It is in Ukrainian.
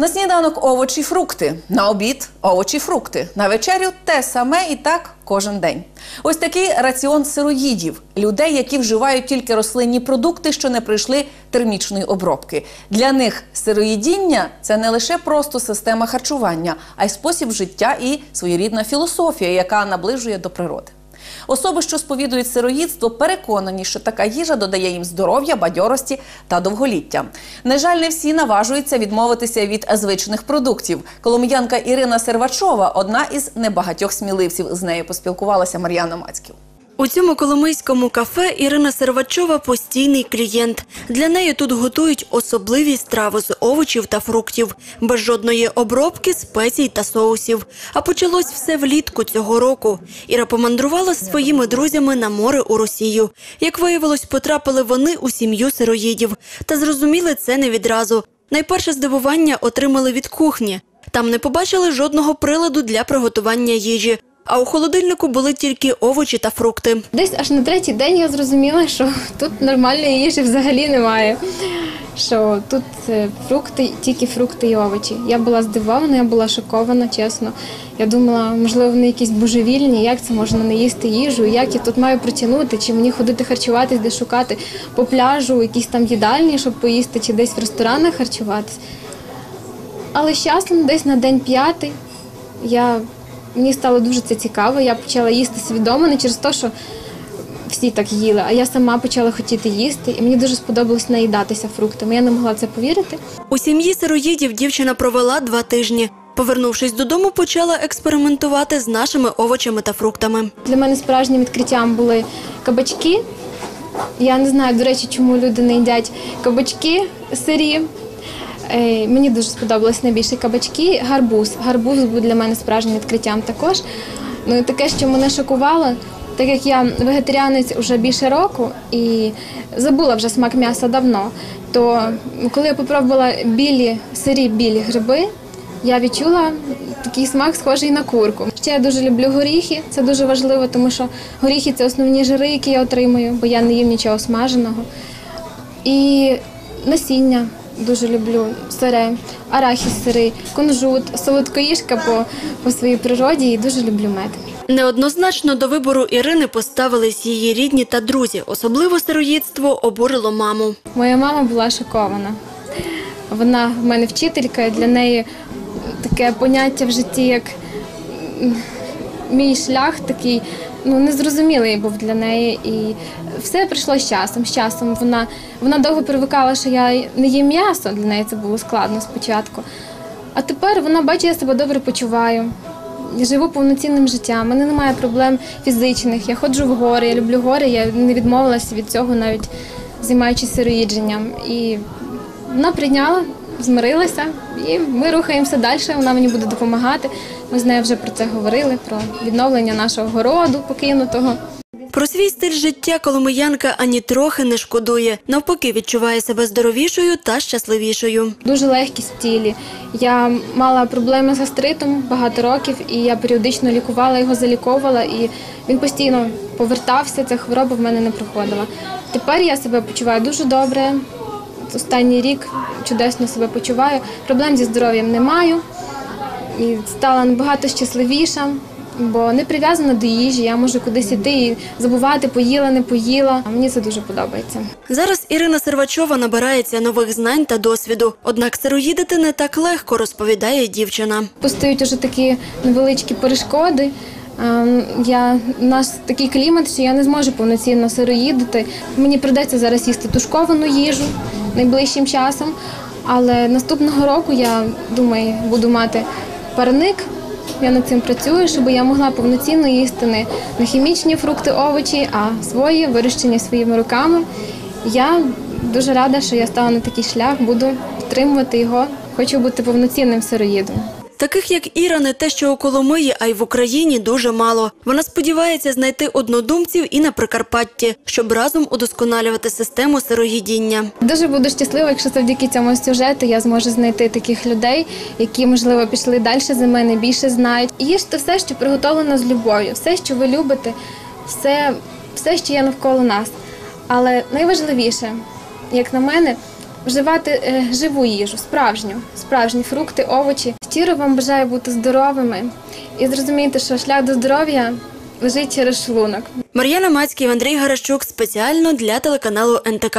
На сніданок овочі, фрукти, на обід овочі, фрукти, на вечерю те саме і так кожен день. Ось такий раціон сироїдів людей, які вживають тільки рослинні продукти, що не пройшли термічної обробки. Для них сироїдіння це не лише просто система харчування, а й спосіб життя і своєрідна філософія, яка наближує до природи. Особи, що сповідують сироїдство, переконані, що така їжа додає їм здоров'я, бадьорості та довголіття. На жаль, не всі наважуються відмовитися від звичних продуктів. Колом'янка Ірина Сервачова одна із небагатьох сміливців. З нею поспілкувалася Мар'яна Мацьків. У цьому коломийському кафе Ірина Сервачова постійний клієнт. Для неї тут готують особливі страви з овочів та фруктів, без жодної обробки, спецій та соусів. А почалось все влітку цього року. Іра помандрувала з своїми друзями на море у Росію. Як виявилось, потрапили вони у сім'ю сироїдів. Та зрозуміли це не відразу. Найперше здивування отримали від кухні. Там не побачили жодного приладу для приготування їжі. А у холодильнику були тільки овочі та фрукти. Десь аж на третій день я зрозуміла, що тут нормальної їжі взагалі немає. Що тут е, фрукти, тільки фрукти і овочі. Я була здивована, я була шокована, чесно. Я думала, можливо, вони якісь божевільні, як це можна не їсти їжу, як я тут маю протягнути, чи мені ходити харчуватись, де шукати по пляжу, якісь там їдальні, щоб поїсти, чи десь в ресторанах харчуватись. Але з десь на день п'ятий, я, мені стало дуже це цікаво. Я почала їсти свідомо, не через те, що всі так їли, а я сама почала хотіти їсти, і мені дуже сподобалось наїдатися фруктами. Я не могла це повірити. У сім'ї сироїдів дівчина провела два тижні. Повернувшись додому, почала експериментувати з нашими овочами та фруктами. Для мене справжнім відкриттям були кабачки. Я не знаю, до речі, чому люди не їдять кабачки сирі. Е, Мені дуже сподобалось найбільше кабачки. Гарбуз. Гарбуз був для мене справжнім відкриттям також. Ну і таке, що мене шокувало, так як я вегетаріанець вже більше року і забула вже смак м'яса давно, то коли я попробувала білі сирі білі гриби, я відчула такий смак, схожий на курку. Ще я дуже люблю горіхи. Це дуже важливо, тому що горіхи це основні жири, які я отримую, бо я не їм нічого смаженого. І насіння дуже люблю, сире, арахіс сирий, кунжут, солодкоїжка по, по своїй природі і дуже люблю мед. Неоднозначно до вибору Ірини поставились її рідні та друзі. Особливо сироїдство обурило маму. Моя мама була шокована. Вона в мене вчителька, і для неї таке поняття в житті, як мій шлях такий, ну незрозумілий був для неї. І все прийшло з часом. З часом вона, вона довго привикала, що я не їм м'ясо. Для неї це було складно спочатку. А тепер вона бачить, я себе добре почуваю. Я живу повноцінним життям, у мене немає проблем фізичних. Я ходжу в гори, я люблю гори, я не відмовилася від цього, навіть займаючись сироїдженням. І вона прийняла, змирилася, і ми рухаємося далі. Вона мені буде допомагати. Ми з нею вже про це говорили, про відновлення нашого городу покинутого. Про свій стиль життя коломиянка ані трохи не шкодує. Навпаки, відчуває себе здоровішою та щасливішою. Дуже легкість в тілі. Я мала проблеми з гастритом багато років, і я періодично лікувала його, заліковувала, і він постійно повертався. Ця хвороба в мене не проходила. Тепер я себе почуваю дуже добре. Останній рік чудесно себе почуваю. Проблем зі здоров'ям не маю. І стала набагато щасливіша, бо не прив'язана до їжі. Я можу кудись іти і забувати, поїла, не поїла. Мені це дуже подобається. Зараз Ірина Сервачова набирається нових знань та досвіду. Однак сироїдити не так легко, розповідає дівчина. Постають уже такі невеличкі перешкоди. Ем, Я, у нас такий клімат, що я не зможу повноцінно сироїдити. Мені прийдеться зараз їсти тушковану їжу найближчим часом. Але наступного року я думаю, буду мати парник. Я над цим працюю, щоб я могла повноцінно їсти не, хімічні фрукти, овочі, а свої, вирощені своїми руками. Я дуже рада, що я стала на такий шлях, буду підтримувати його. Хочу бути повноцінним сироїдом. Таких як Іра, не те, що у Коломиї, а й в Україні дуже мало. Вона сподівається знайти однодумців і на Прикарпатті, щоб разом удосконалювати систему сироїдіння. Дуже буду щаслива, якщо завдяки цьому сюжету я зможу знайти таких людей, які, можливо, пішли далі за мене, більше знають. Їжте все, що приготовлено з любов'ю, все, що ви любите, все, все, що є навколо нас. Але найважливіше, як на мене, вживати е, живу їжу, справжню, справжні фрукти, овочі. Щиро вам бажаю бути здоровими і зрозуміти, що шлях до здоров'я лежить через шлунок. Мар'яна Мацький, Андрій Гарашчук спеціально для телеканалу НТК.